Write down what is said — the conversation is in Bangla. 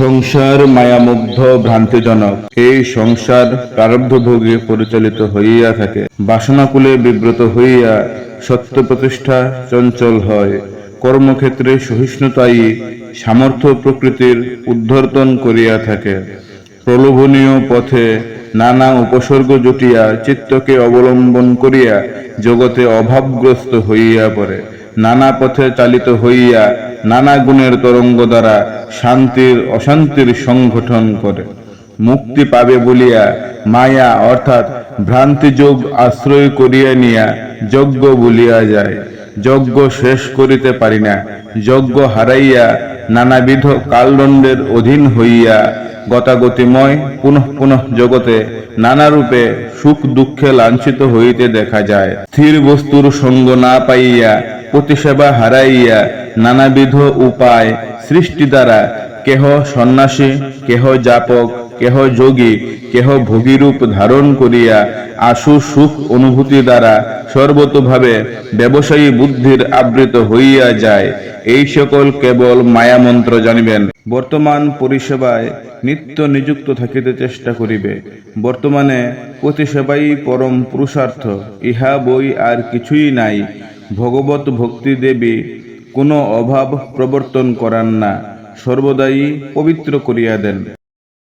সংসার মায়ামুগ্ধ ভ্রান্তিজনক। এই সংসার প্রারব্ধভোগে পরিচালিত হইয়া থাকে। বাসনাকুলে বিব্রত হইয়া সত্য প্রতিষ্ঠা চঞ্চল হয়। কর্মক্ষেত্রে সহিষ্ণুতাই সামর্থ্য প্রকৃতির উদ্ধর্তন করিয়া থাকে। প্রলোভনীয় পথে নানা উপসর্গ জুটিয়া চিত্তকে অবলম্বন করিয়া জগতে অভাবগ্রস্ত হইয়া পড়ে। নানা পথে চালিত হইয়া নানা গুণের তরঙ্গ দ্বারা শান্তির, অশান্তির সংগঠন করে। মুক্তি পাবে বলিয়া মায়া অর্থাৎ ভ্রান্তিযোগ আশ্রয় করিয়া নিয়া যজ্ঞ বলিয়া যায়। যজ্ঞ শেষ করিতে পারি না। যজ্ঞ হারাইয়া নানাবিধ কালদণ্ডের অধীন হইয়া গতাগতিময় পুনঃ পুনঃ জগতে নানা রূপে সুখ দুঃখে লাঞ্ছিত হইতে দেখা যায়। স্থির বস্তুর সঙ্গ না পাইয়া প্রতিসেবা হারাইয়া নানাবিধ উপায় সৃষ্টি দ্বারা। কেহ সন্ন্যাসী, কেহ জাপক, কেহ যোগী, কেহ ভোগীরূপ ধারণ করিয়া আশু সুখ অনুভূতি দ্বারা সর্বতোভাবে ব্যবসায়ী বুদ্ধির আবৃত হইয়া যায়। এই সকল কেবল মায়ামন্ত্র জানিবেন। বর্তমান পরিষেবায় নিত্য নিযুক্ত থাকিতে চেষ্টা করিবে। বর্তমানে প্রতিসেবাই পরম পুরুষার্থ, ইহা বই আর কিছুই নাই। ভগবত ভক্তি দেবী কোনো অভাব প্রবর্তন করান না। সর্বদাই পবিত্র করিয়া দেন।